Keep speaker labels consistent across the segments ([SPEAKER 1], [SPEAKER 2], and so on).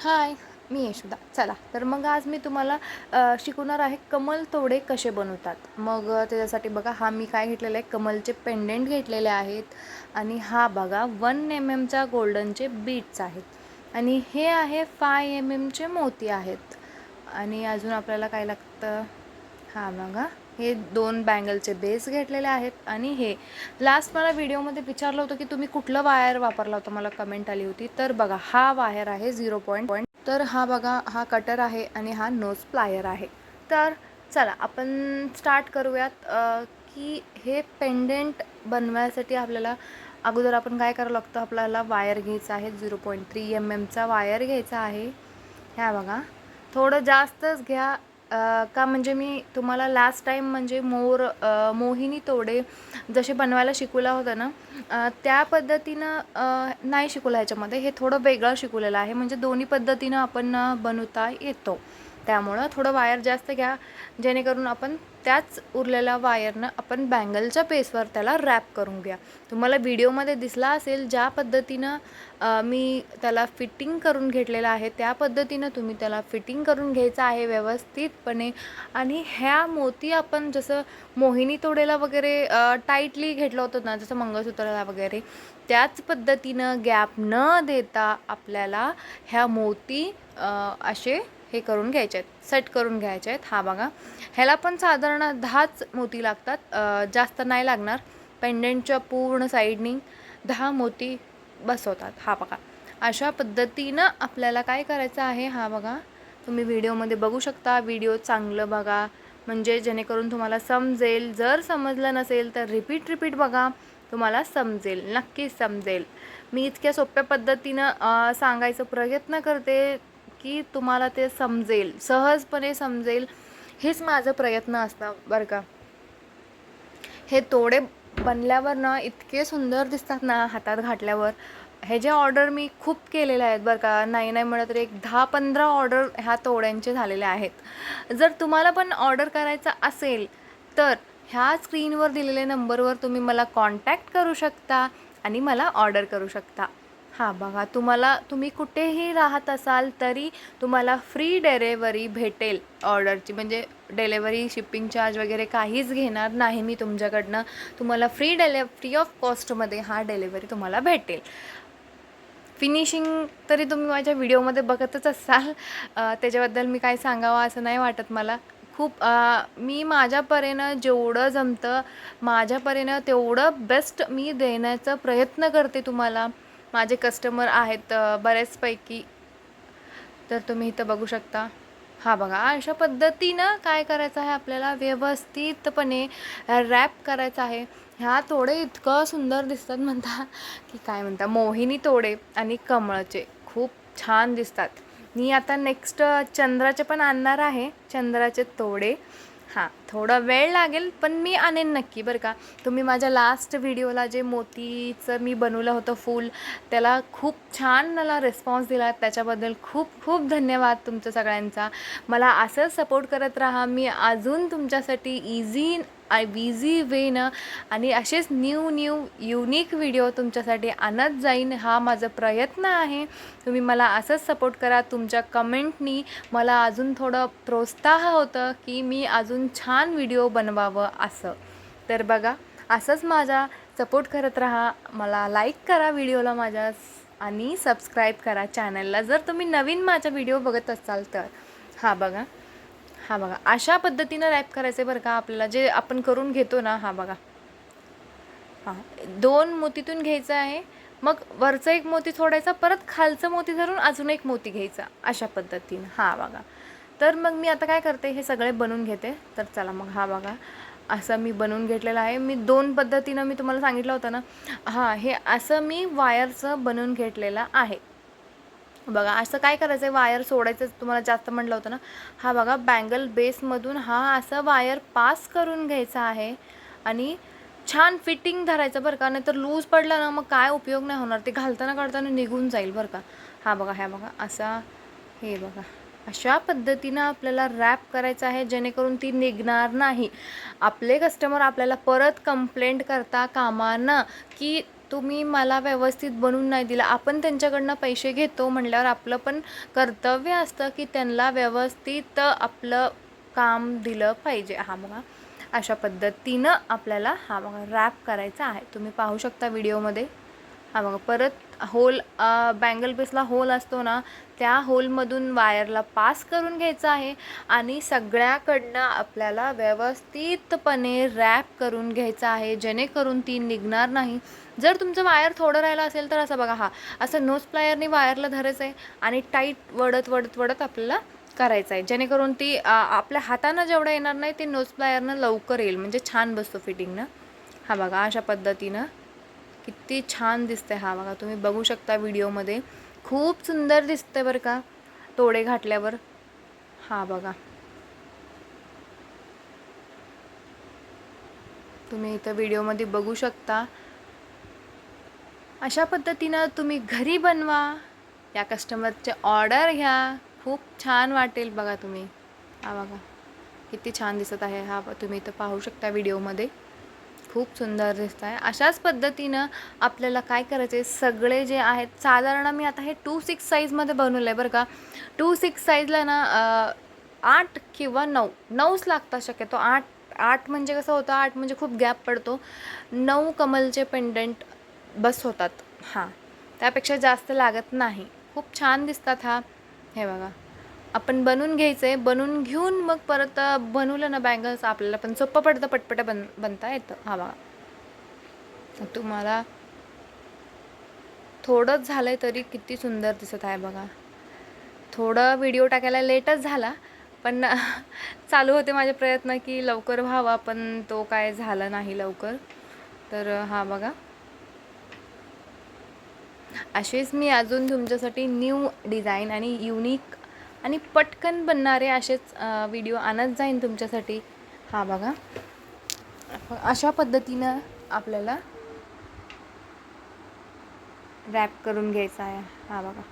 [SPEAKER 1] हाय मी यशोदा. चला तर मग आज मी तुम्हाला शिकवणार आहे कमल तोडे कसे बनवतात. मग त्याच्यासाठी बघा हा मी काय घेतलेला आहे कमलचे पेंडेंट घेतलेले आहेत आणि हा बघा वन एम एमच्या गोल्डनचे बीट्स आहेत. आणि हे आहे फाय एम एमचे मोती आहेत. आणि अजून आपल्याला काय लागतं? हा बघा. हे दोन बँगलचे बेस घेतलेले आहेत आणि हे. लास्ट मला व्हिडिओमध्ये विचारलं होतं की तुम्ही कुठलं वायर वापरला होता? मला कमेंट आली होती. तर बघा हा वायर आहे झिरो पॉईंट पॉईंट तर हा बघा हा कटर आहे आणि हा नोज प्लायर आहे. तर चला आपण स्टार्ट करूयात. की हे पेंडेंट बनवायसाठी आपल्याला अगोदर आपण काय करावं लागतं? आपल्याला वायर घ्यायचा आहे. झिरो पॉईंट थ्री एम एमचा वायर घ्यायचा आहे. ह्या बघा. थोडं जास्तच घ्या. का म्हणजे मी तुम्हाला लास्ट टाईम म्हणजे मोर मोहिनी तोडे जसे बनवायला शिकवला होता ना त्या पद्धतीनं नाही शिकवलं ह्याच्यामध्ये. हे थोडं वेगळं शिकवलेलं आहे. म्हणजे दोन्ही पद्धतीनं आपण बनवता येतो. त्यामुळं थोडं वायर जास्त घ्या. जेणेकरून आपण त्याच उरलेल्या वायरनं आपण बँगलच्या पेसवर त्याला रॅप करून घ्या. तुम्हाला व्हिडिओमध्ये दिसला असेल ज्या पद्धतीनं मी त्याला फिटिंग करून घेतलेलं आहे त्या पद्धतीनं तुम्ही त्याला फिटिंग करून घ्यायचं आहे व्यवस्थितपणे. आणि ह्या मोती आपण जसं मोहिनी तोडेला वगैरे टाईटली घेतलं होतं ना जसं मंगळसूत्राला वगैरे त्याच पद्धतीनं गॅप न देता आपल्याला ह्या मोती असे हे करून घ्यायचे आहेत सेट करून घ्यायचे आहेत. हा बघा. ह्याला पण साधारण दहाच मोती लागतात. जास्त नाही लागणार. पेंडेंटच्या पूर्ण साईडनी दहा मोती बसवतात. हा बघा. अशा पद्धतीनं आपल्याला काय करायचं आहे? हा बघा. तुम्ही व्हिडिओमध्ये बघू शकता. व्हिडिओ चांगलं बघा. म्हणजे जेणेकरून तुम्हाला समजेल. जर समजलं नसेल तर रिपीट रिपीट बघा. तुम्हाला समजेल. नक्कीच समजेल. मी इतक्या सोप्या पद्धतीनं अ, सांगायचा प्रयत्न करते. की तुम्हाला ते समजेल सहजपणे समजेल हेच माझं प्रयत्न असतं बरं का. हे तोडे बनल्यावर ना इतके सुंदर दिसतात ना हातात घातल्यावर. हे जे ऑर्डर मी खूप केलेले आहेत बरं का नाही नाही म्हणत तरी एक दहा पंधरा ऑर्डर ह्या तोड्यांचे झालेले आहेत. जर तुम्हाला पण ऑर्डर करायचं असेल तर ह्या स्क्रीनवर दिलेल्या नंबरवर तुम्ही मला कॉन्टॅक्ट करू शकता आणि मला ऑर्डर करू शकता. हां बघा तुम्हाला तुम्ही कुठेही राहत असाल तरी तुम्हाला फ्री डिलेवरी भेटेल ऑर्डरची म्हणजे डिलेवरी शिपिंग चार्ज वगैरे काहीच घेणार नाही मी तुमच्याकडनं. तुम्हाला फ्री डेले फ्री ऑफ कॉस्टमध्ये हा डिलेवरी तुम्हाला भेटेल. फिनिशिंग तरी तुम्ही माझ्या व्हिडिओमध्ये बघतच असाल. त्याच्याबद्दल मी काय सांगावं असं नाही वाटत मला. खूप मी माझ्या जेवढं जमतं माझ्या तेवढं बेस्ट मी देण्याचा प्रयत्न करते तुम्हाला. माझे कस्टमर आहेत बऱ्याचपैकी. तर तुम्ही इथं बघू शकता. हा बघा अशा पद्धतीनं काय करायचं आहे आपल्याला? व्यवस्थितपणे रॅप करायचं आहे. ह्या तोडे इतकं सुंदर दिसतात म्हणता की काय म्हणता मोहिनी तोडे आणि कमळचे. खूप छान दिसतात. मी आता नेक्स्ट चंद्राचे पण आणणार आहे. चंद्राचे तोडे. हां. थोडा वेळ लागेल पण मी आणेन नक्की बरं का. तुम्ही माझ्या लास्ट व्हिडिओला जे मोतीचं मी बनवलं होतं फूल त्याला खूप छान मला रिस्पॉन्स दिला. त्याच्याबद्दल खूप खूप धन्यवाद तुमचं सगळ्यांचा. मला असंच सपोर्ट करत राहा. मी अजून तुमच्यासाठी इझी आय विझी वेनं आणि असेच न्यू न्यू युनिक व्हिडिओ तुमच्यासाठी आणत जाईन. हा माझा प्रयत्न आहे. तुम्ही मला असंच सपोर्ट करा. तुमच्या कमेंटनी मला अजून थोडं प्रोत्साह होतं की मी अजून छान छान व्हिडिओ बनवावं असं. तर बघा असंच माझा सपोर्ट करत राहा. मला लाईक करा व्हिडिओला माझ्या आणि सबस्क्राईब करा चॅनलला जर तुम्ही नवीन माझा व्हिडिओ बघत असाल तर. हा बघा हा बघा. अशा पद्धतीनं रॅप करायचं आहे बरं का आपल्याला. जे आपण करून घेतो ना हा बघा. हां दोन मोतीतून घ्यायचं आहे. मग वरचं एक मोती सोडायचा परत खालचं मोती धरून अजून एक मोती घ्यायचा. अशा पद्धतीनं. हा बघा. तर मग मी आता काय करते हे सगळे बनवून घेते. तर चला मग हा बघा असं मी बनवून घेतलेलं आहे. मी दोन पद्धतीनं मी तुम्हाला सांगितलं होतं ना हां हे असं मी वायरचं बनवून घेतलेलं आहे. बघा असं काय करायचं आहे वायर सोडायचं तुम्हाला जास्त म्हटलं होतं ना. हा बघा बँगल बेसमधून हा असं वायर पास करून घ्यायचा आहे आणि छान फिटिंग धरायचं बरं का. नाहीतर लूज पडलं ना मग काय उपयोग नाही होणार. ते घालताना काढताना निघून जाईल बरं का. हा बघा ह्या बघा असा हे बघा. अशा पद्धतीनं आपल्याला रॅप करायचं आहे जेणेकरून ती निघणार नाही. आपले कस्टमर आपल्याला परत कंप्लेंट करता कामा की तुम्ही मला व्यवस्थित बनवून नाही दिलं. आपण त्यांच्याकडनं पैसे घेतो म्हटल्यावर आपलं पण कर्तव्य असतं की त्यांना व्यवस्थित आपलं काम दिलं पाहिजे. हा बघा अशा पद्धतीनं आपल्याला हा बघा रॅप करायचा आहे. तुम्ही पाहू शकता व्हिडिओमध्ये. हा बघा परत होल बँगल पीसला होल असतो ना त्या होलमधून वायरला पास करून घ्यायचं आहे आणि सगळ्याकडनं आपल्याला व्यवस्थितपणे रॅप करून घ्यायचं आहे जेणेकरून ती निघणार नाही. जर तुमचं वायर थोडं राहिलं असेल तर असं बघा हा असं नोज प्लायरने वायरला धरायचं आहे आणि टाईट वडत वडत वडत आपल्याला करायचं आहे जेणेकरून ती आपल्या हातानं जेवढं येणार नाही ते नोज प्लायरनं लवकर येईल म्हणजे छान बसतो फिटिंगनं हा बघा अशा पद्धतीनं किती छान दिसते हा. बघा तुम्ही बघू शकता व्हिडिओमध्ये. खूप सुंदर दिसते बरं का तोडे घातल्यावर. हा बघा. तुम्ही इथं व्हिडिओमध्ये बघू शकता. अशा पद्धतीनं तुम्ही घरी बनवा. या कस्टमरचे ऑर्डर घ्या. खूप छान वाटेल बघा तुम्ही. हा बघा किती छान दिसत आहे. हा तुम्ही इथं पाहू शकता व्हिडिओमध्ये. खूप सुंदर दिसत आहे अशाच पद्धतीनं आपल्याला काय करायचे सगळे जे आहेत साधारण मी आता हे टू सिक्स साईजमध्ये बनवलं आहे बरं का. टू सिक्स साईजला ना आठ किंवा नऊ नऊच लागतात शक्यतो. आठ आठ म्हणजे कसं होतं? आठ म्हणजे खूप गॅप पडतो. नऊ कमलचे पेंडंट बस होतात. हां. त्यापेक्षा जास्त लागत नाही. खूप छान दिसतात हा. हे बघा. आपण बनवून घ्यायचं आहे बनवून घेऊन मग परत बनवलं ना बँगल्स आपल्याला पण सोपं पडतं पटपट बन बनता येतं. हा बघा. तुम्हाला थोडंच झालं आहे तरी किती सुंदर दिसत आहे बघा. थोडं व्हिडिओ टाकायला लेटच झाला पण चालू होते माझे प्रयत्न की लवकर व्हावा पण तो काय झाला नाही लवकर. तर हा बघा. असेच मी अजून तुमच्यासाठी न्यू डिझाईन आणि युनिक आणि पटकन बनणारे असेच व्हिडिओ आणत जाईन तुमच्यासाठी. हा बघा. अशा पद्धतीनं आपल्याला रॅप करून घ्यायचा आहे. हा बघा.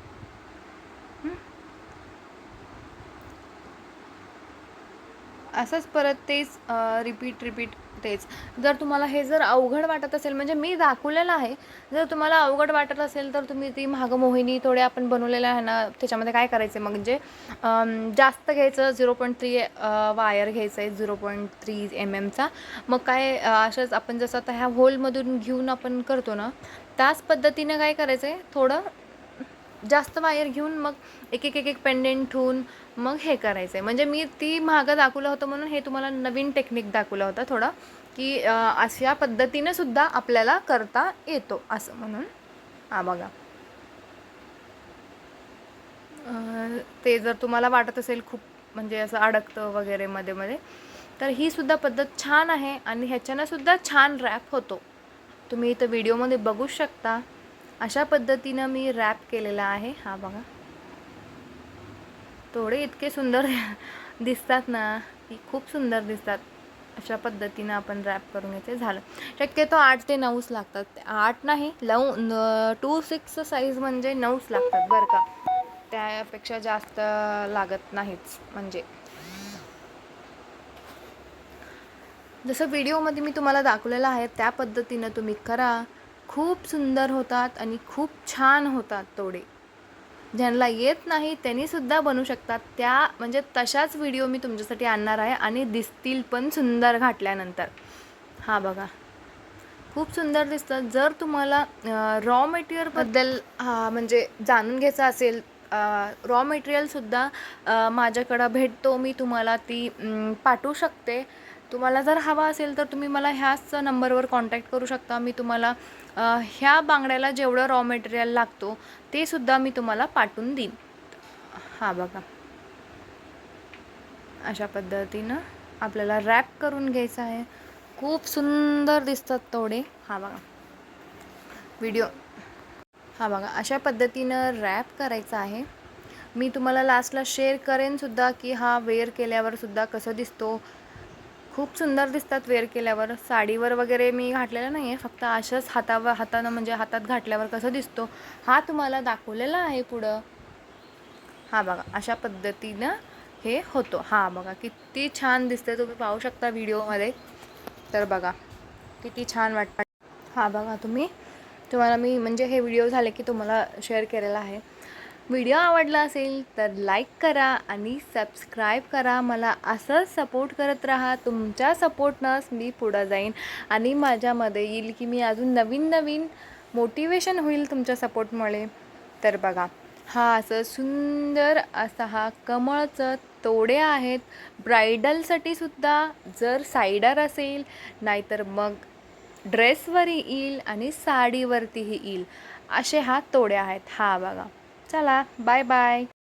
[SPEAKER 1] असंच परत तेच रिपीट रिपीट तेच. जर तुम्हाला हे जर अवघड वाटत असेल म्हणजे मी दाखवलेलं आहे जर तुम्हाला अवघड वाटत असेल तर तुम्ही ती मागं मोहिनी थोडे आपण बनवलेलं आहे ना त्याच्यामध्ये काय करायचं आहे म्हणजे जास्त घ्यायचं झिरो पॉईंट थ्री वायर घ्यायचं आहे झिरो पॉईंट थ्री एम एमचा मग काय असंच अशाच आपण जसं आता ह्या होलमधून घेऊन आपण करतो ना त्याच पद्धतीनं काय करायचं आहे थोडं जास्त वायर घेऊन मग एक एक एक एक पेंडेंट ठेवून मग हे करायचं आहे म्हणजे मी ती महागं दाखवलं होतं म्हणून हे तुम्हाला नवीन टेक्निक दाखवलं होतं थोडं की अशा पद्धतीनं सुद्धा आपल्याला करता येतो असं म्हणून. हा बघा. ते जर तुम्हाला वाटत असेल खूप म्हणजे असं अडकतं वगैरे मध्ये मध्ये तर ही सुद्धा पद्धत छान आहे आणि ह्याच्यानं सुद्धा छान रॅप होतो. तुम्ही इथं व्हिडिओमध्ये बघू शकता. अशा पद्धतीनं मी रॅप केलेला आहे. हा बघा. थोडे इतके सुंदर दिसतात ना. की खूप सुंदर दिसतात. अशा पद्धतीनं आपण रॅप करून घ्यायचे झालं. शक्यतो आठ ते नऊच लागतात. आठ नाही नऊ न टू सिक्स साईज म्हणजे नऊच लागतात बरं का. त्यापेक्षा जास्त लागत नाहीच. म्हणजे जसं व्हिडिओमध्ये मी तुम्हाला दाखवलेलं आहे त्या पद्धतीनं तुम्ही करा. खूप सुंदर होतात आणि खूप छान होतात तोडे. ज्यांना येत नाही त्यांनीसुद्धा बनू बनवू शकतात. त्या म्हणजे तशाच व्हिडिओ मी तुमच्यासाठी आणणार आहे आणि दिसतील पण सुंदर घातल्यानंतर. हा बघा. खूप सुंदर दिसतं जर तुम्हाला रॉ मटेरियलबद्दल हा म्हणजे जाणून घ्यायचं असेल रॉ मटेरियलसुद्धा माझ्याकडं भेटतो. मी तुम्हाला ती पाठवू शकते. तुम्हाला जर हवा असेल तर तुम्ही मला ह्याच नंबरवर कॉन्टॅक्ट करू शकता. मी तुम्हाला ह्या बांगड्याला जेवढं रॉ मटेरियल लागतो ते सुद्धा मी तुम्हाला पाठवून देईन. हा बघा. अशा पद्धतीनं आपल्याला रॅप करून घ्यायचं आहे. खूप सुंदर दिसतात तोडे. हा बघा. व्हिडिओ हा बघा. अशा पद्धतीनं रॅप करायचा आहे. मी तुम्हाला लास्टला शेअर करेन सुद्धा की हा वेअर केल्यावर सुद्धा कसं दिसतो. खूप सुंदर दिसतात वेअर केल्यावर. साडीवर वगैरे मी घातलेलं नाही आहे फक्त अशाच हातावर हातानं म्हणजे हातात घातल्यावर कसं दिसतो हा तुम्हाला दाखवलेला आहे पुढं. हा बघा अशा पद्धतीनं हे होतो. हा बघा किती छान दिसते तुम्ही पाहू शकता व्हिडिओमध्ये. तर बघा किती छान वाटतं. हा बघा तुम्ही तुम्हाला मी म्हणजे हे व्हिडिओ झाले की तुम्हाला शेअर केलेला आहे. व्हिडिओ आवडला असेल तर लाईक करा आणि सबस्क्राईब करा. मला असंच सपोर्ट करत राहा. तुमच्या सपोर्टनंच मी पुढं जाईन. आणि माझ्यामध्ये येईल की मी अजून नवीन नवीन मोटिवेशन होईल तुमच्या सपोर्टमुळे. तर बघा हा असं सुंदर असा हा कमळचं तोडे आहेत. ब्रायडलसाठी सुद्धा जर सायडर असेल नाहीतर मग ड्रेसवरही येईल आणि साडीवरतीही येईल. असे हा तोडे आहेत. हा बघा. चला बाय बाय